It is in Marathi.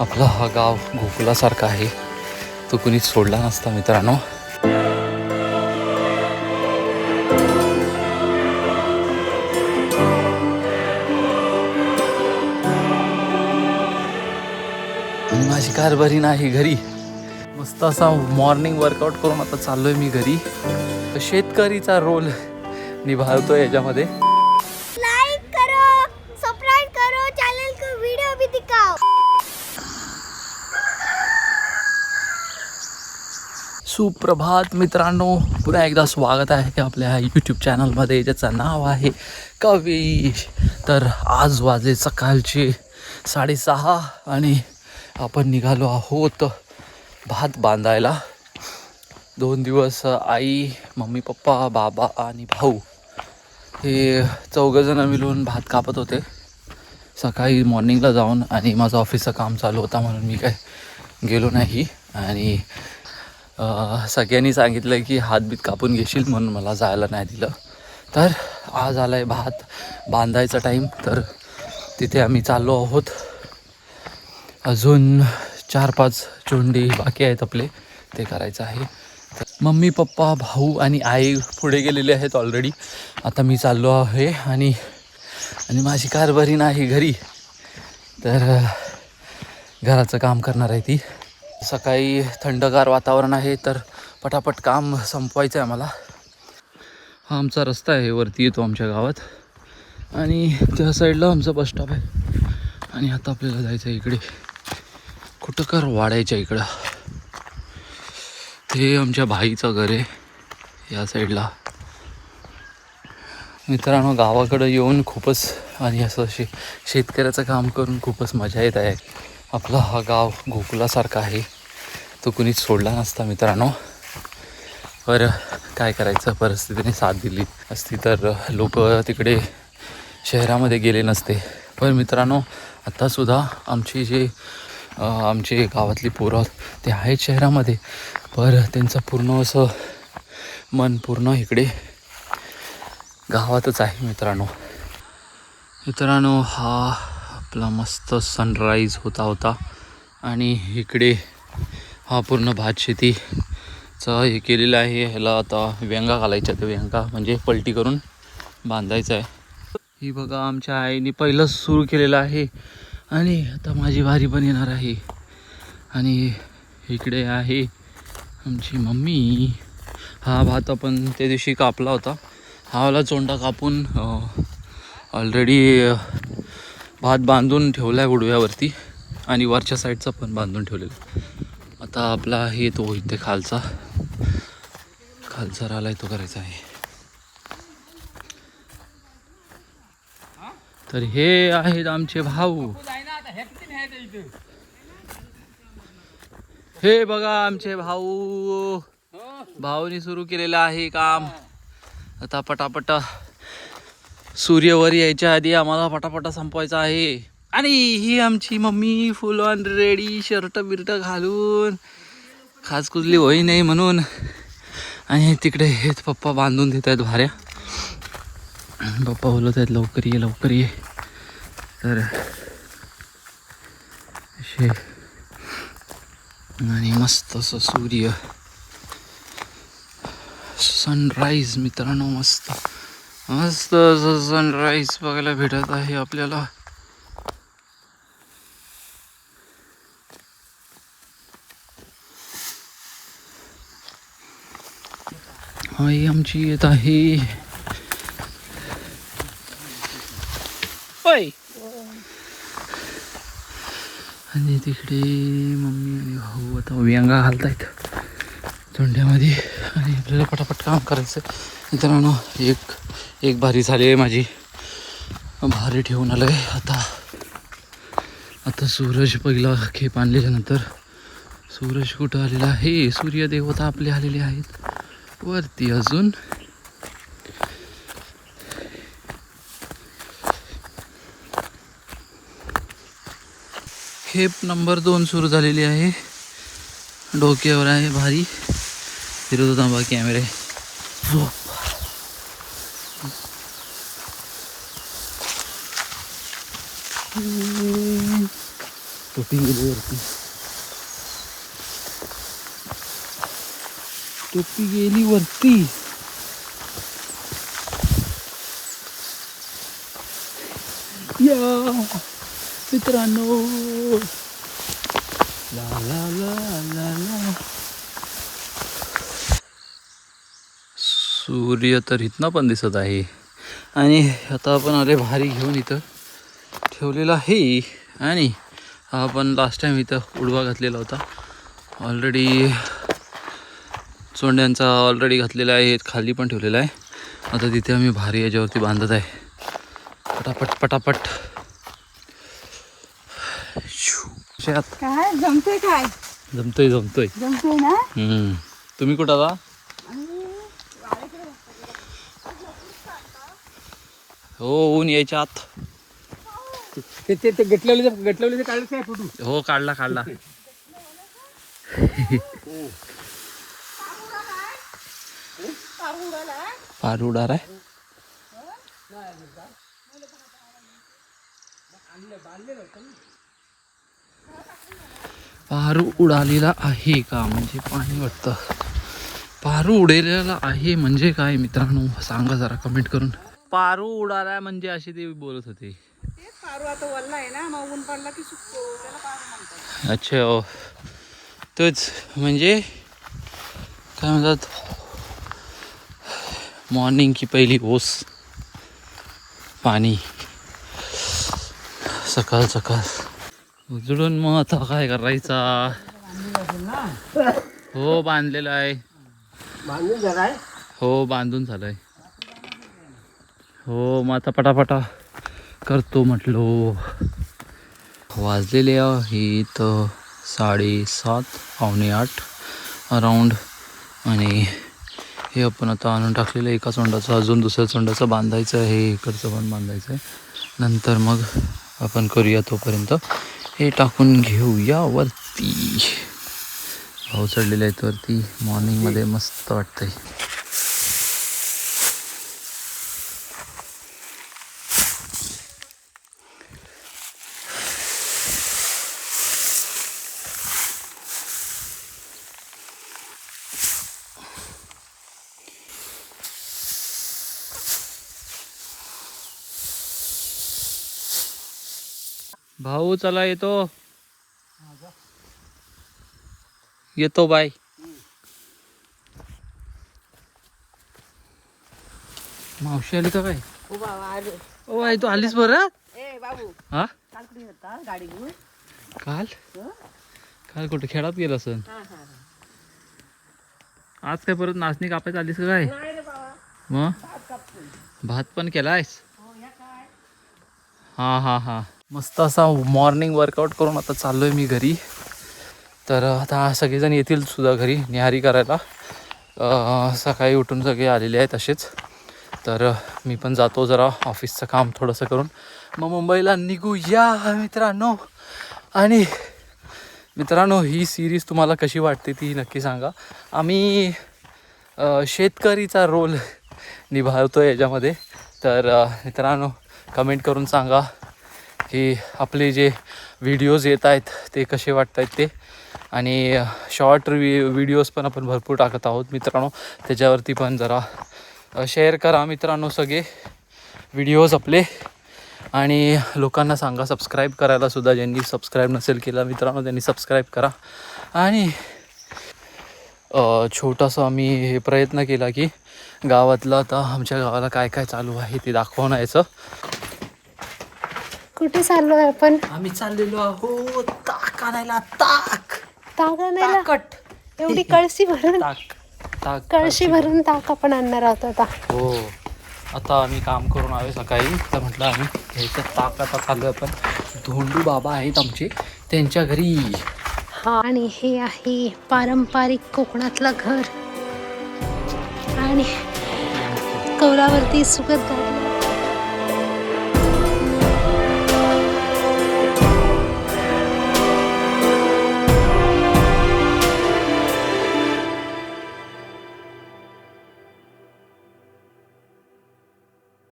आपला हा गाव गोकुलासारखा आहे. तो कुणीच सोडला नसता मित्रांनो. आणि माझी कार बरी नाही घरी. मस्त असा मॉर्निंग वर्कआउट करून आता चाललोय मी घरी. तर शेतकरीचा रोल निभावतो याच्यामध्ये. सुप्रभात मित्रांनो. पुन्हा एकदा स्वागत आहे आपल्या यूट्यूब चॅनलमध्ये ज्याचं नाव आहे कवी तर आज वाजे सकाळचे साडेसहा आणि आपण निघालो आहोत भात बांधायला. दोन दिवस आई मम्मी पप्पा बाबा आणि भाऊ हे चौघंजणं मिळून भात कापत होते. सकाळी मॉर्निंगला जाऊन आणि माझं ऑफिसचं काम चालू होता म्हणून मी काय गेलो नाही. आणि सगळ्यांनी सांगितलं की हातबीत कापून घेशील म्हणून मला जायला नाही दिलं. तर आज आला आहे भात बांधायचा टाईम तर तिथे आम्ही चाललो आहोत. अजून चार पाच चोंडी बाकी आहेत आपले ते करायचं आहे. मम्मी पप्पा भाऊ आणि आई पुढे गेलेले आहेत ऑलरेडी आता मी चाललो आहे आणि आणि माझी कार बरी नाही घरी. तर घराचं काम करणार आहे ती. सकाळी थंडगार वातावरण आहे तर पटापट काम संपवायचं आहे मला हा आमचा रस्ता आहे वरती येतो आमच्या गावात. आणि त्या साईडला आमचा बस स्टॉप आहे. आणि आता आपल्याला जायचं आहे इकडे कुठंकर वाढायचं इकडं. ते आमच्या भाईचं घर आहे या साईडला. मित्रांनो गावाकडं येऊन खूपच आणि असं शे शेतकऱ्याचं काम करून खूपच मजा येत आहे. आपला हा गाव गोकुलासारखा आहे. तो कुणीच सोडला नसता मित्रांनो. पर काय करायचं? परिस्थितीने साथ दिली. असती तर लोक तिकडे शहरामध्ये गेले नसते. पण मित्रांनो आत्तासुद्धा आमची जे आमचे गावातली पोरं ते आहेत शहरामध्ये. पर त्यांचं पूर्ण असं मन पूर्ण इकडे गावातच आहे मित्रांनो. मित्रांनो हा आपला मस्त सनराईज होता होता. आणि इकडे हा पूर्ण भात शेतीचं हे केलेलं आहे. ह्याला आता व्यंगा घालायच्या त्या व्यंगा म्हणजे पलटी करून बांधायचं आहे. ही बघा आमच्या आईने पहिलंच सुरू केलेलं आहे. आणि आता माझी वारी पण येणार आहे. आणि इकडे आहे आमची मम्मी. हा भात आपण त्या दिवशी कापला होता. हा वाला चोंडा कापून ऑलरेडी भात बांधून ठेवला आहे उडव्यावरती आणि वरच्या साईडचा पण बांधून ठेवलेला. आता आपला हे तो इथे खालचा. खालचा राहिला तो करायचा आहे. तर हे आहेत आमचे भाऊ. हे बघा आमचे भाऊ. भाऊनी सुरू केलेलं आहे काम. आता पटापटा सूर्यवर यायच्या आधी आम्हाला पटापटा संपवायचा आहे. आणि ही आमची mummy full on ready shirt बिर्ट घालून खास कुजली होई नाही म्हणून. आणि तिकडे हेच पप्पा बांधून देत आहेत भाऱ्या. पप्पा बोलत आहेत लवकर ये लवकर ये. तर असे आणि मस्त असं सूर्य. सनराईज मित्रांनो मस्त. मस्त सनराईज बघायला भेटत आहे आपल्याला. आई आमची येत आहे. होय. आणि तिकडे मम्मी आणि भाऊ आता व्यंगा घालतायत. तोंड्यामध्ये आणि आपल्याला पटापट काम करायचं मित्रांनो एक एक भारी झाली आहे माझी. भारी ठेवून आलं आहे आता आता सूरज पहिला खेप आणल्याच्यानंतर सूरज कुठं आलेला आहे? सूर्यदेवता आपले आलेले आहेत. वरती अजून. खेप नंबर दोन सुरू झालेली आहे. डोक्यावर आहे भारी. फिरत होता बा कॅमेरे टोपी गेली वरती टोपी गेली वरती। या, मित्रांनो। ला ला ला ला ला। सूर्य तर इथनं पण दिसत आहे. आणि आता आपण आले भारी घेऊन इथं. ठेवलेला आहे. आणि हा आपण लास्ट टाइम इथं उडवा घातलेला होता. ऑलरेडी चोंड्यांचा ऑलरेडी घातलेला आहे. खाली पण ठेवलेला आहे. आता तिथे आम्ही भारी याच्यावरती बांधत आहे. पटापट पटापट. काय जमते काय? जमतोय जमतोय. जमते ना? हम्म. तुम्ही कुठं आता हो ऊन यायच्या आत. ते ते ते गटलेले गटलेले काढले काय फोटो. हो काढला काढला. फार उडार आहे पारू उडालेला आहे का म्हणजे पाणी वाटतं. पारू उडलेला आहे म्हणजे काय मित्रांनो? सांगा जरा कमेंट करून. पारू उडाला म्हणजे अशी ते बोलत होते. पारू आता वल्ला आहे ना मग ऊन पडला की सुकतो त्याला पारू म्हणतात. अच्छा ओ तोच म्हणजे काय म्हणतात? मॉर्निंगची पहिली ओस. पाणी. सकाळ सकाळ. उजळून मग आता काय करायचा? हो बांधलेला आहे. बांधून आहे हो बांधून झालंय. हो मग आता पटापटा करतो म्हटलो. वाजलेले आहेत साडेसात पावणे आठ अराऊंड आणि हे आपण आता आणून टाकलेलं आहे एका चोंडाचं अजून दुसऱ्या चोंडाचं बांधायचं आहे इकडचं पण बांधायचं आहे. नंतर मग आपण करूया तोपर्यंत. हे टाकून घेऊया वरती. भाऊ चढलेले आहेत वरती मॉर्निंगमध्ये मस्त वाटतंय. भाऊ चला येतो. येतो बाय. मावशी आली का काय? बाबा आलो. ओ आई तू आलीस बरं? ए बाबू. हा? काल कुठे होता? गाडी घेऊन? काल? हं? काल कुठे? खेळात गेला सण हा हा आज काय परत नाचणी कापायचं आलीस का काय? नाही रे बाबा. मग? भात पण केलायस? हो या काय? हां हां हां. मस्त असा मॉर्निंग वर्कआउट करून आता चाललो आहे मी घरी. तर आता सगळेजण येतील सुद्धा घरी निहारी करायला. सकाळी उठून सगळे आलेले आहेत असेच. तर मी पण जातो जरा ऑफिसचं काम थोडंसं करून. मग मुंबईला निघूया मित्रांनो. आणि मित्रांनो ही सिरीज तुम्हाला कशी वाटते ती नक्की सांगा. आम्ही शेतकरीचा रोल निभावतो याच्यामध्ये. तर मित्रांनो कमेंट करून सांगा. की आपले जे व्हिडिओज येत आहेत ते कसे वाटत आहेत ते. आणि शॉर्ट वि व्हिडिओज पण आपण भरपूर टाकत आहोत मित्रांनो. त्याच्यावरती पण जरा शेअर करा मित्रांनो सगळे व्हिडिओज आपले. आणि लोकांना सांगा सबस्क्राईब करायला सुद्धा. ज्यांनी सबस्क्राईब नसेल केला मित्रांनो त्यांनी सबस्क्राईब करा. आणि छोटासा आम्ही हे प्रयत्न केला की गावातलं आता आमच्या गावाला काय काय चालू आहे ते दाखवण्याचं. कुठे चाललोय आपण? आम्ही चाललेलो आहोत ताक आणायला ताक. ताक आणायला? ताकट. एवढी कळशी भरून ताक ताक कळशी भरून ताक आपण आणणार आहोत आता. हो. आता आम्ही काम करून आलो सकाळी. तर म्हटलं आम्ही घ्यायचं ताक आता चालू आपण. धोंडू बाबा आहेत आमचे. त्यांच्या घरी. हा आणि हे आहे पारंपरिक कोकणातलं घर. आणि कौलावरती सुगत गाडी